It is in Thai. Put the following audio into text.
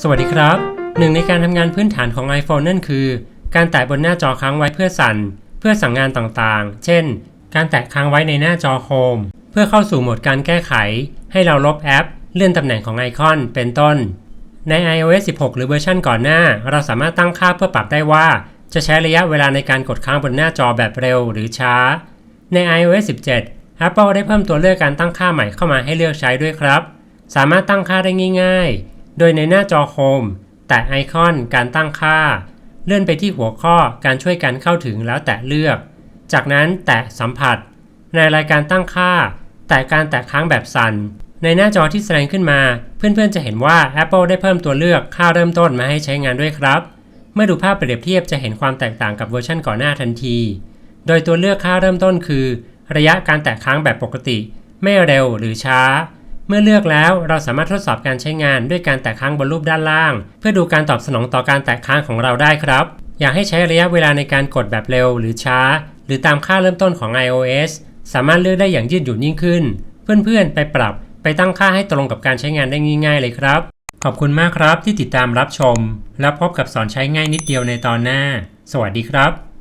สวัสดีครับ หนึ่งในการทำงานพื้นฐานของ iPhone นั่นคือ การแตะบนหน้าจอค้างไว้เพื่อสั่น เพื่อสั่งงานต่างๆ เช่น การแตะค้างไว้ในหน้าจอโฮมเพื่อเข้าสู่โหมดการแก้ไข ให้เราลบแอป เลื่อนตำแหน่งของไอคอนเป็นต้น ใน iOS 16 หรือเวอร์ชันก่อนหน้า เราสามารถตั้งค่าเพื่อปรับได้ว่า จะใช้ระยะเวลาในการกดค้างบนหน้าจอแบบเร็วหรือช้า ใน iOS 17 Apple ได้เพิ่มตัวเลือกการตั้งค่าใหม่เข้ามาให้เลือกใช้ด้วยครับ สามารถตั้งค่าได้ง่ายๆ โดยในหน้าจอโฮมแตะไอคอนการตั้งค่า เลื่อนไปที่หัวข้อการช่วยกันเข้าถึงแล้วแตะเลือก จากนั้นแตะสัมผัส ในรายการตั้งค่า แต่การแตะค้างแบบสั่น ในหน้าจอที่แสดงขึ้นมา เพื่อนๆจะเห็นว่า Apple ได้เพิ่มตัวเลือกค่าเริ่มต้นมาให้ใช้งานด้วยครับ เมื่อดูภาพเปรียบเทียบจะเห็นความแตกต่างกับเวอร์ชันก่อนหน้าทันที โดยตัวเลือกค่าเริ่มต้นคือ ระยะการแตะค้างแบบปกติ ไม่เร็วหรือช้า เมื่อเลือกแล้วเราสามารถทดสอบการใช้งานด้วยการแตะค้างบนรูปด้านล่าง เพื่อดูการตอบสนองต่อการแตะค้างของเราได้ครับ อยากให้ใช้ระยะเวลาในการกดแบบเร็วหรือช้า หรือตามค่าเริ่มต้นของ iOS สามารถเลือกได้อย่างยืดหยุ่นยิ่งขึ้น เพื่อนๆ ไปปรับไปตั้งค่าให้ตรงกับการใช้งานได้ง่าย ๆ เลยครับ ขอบคุณมากครับที่ติดตามรับชม แล้วพบกับสอนใช้ง่ายนิดเดียวในตอนหน้า สวัสดีครับ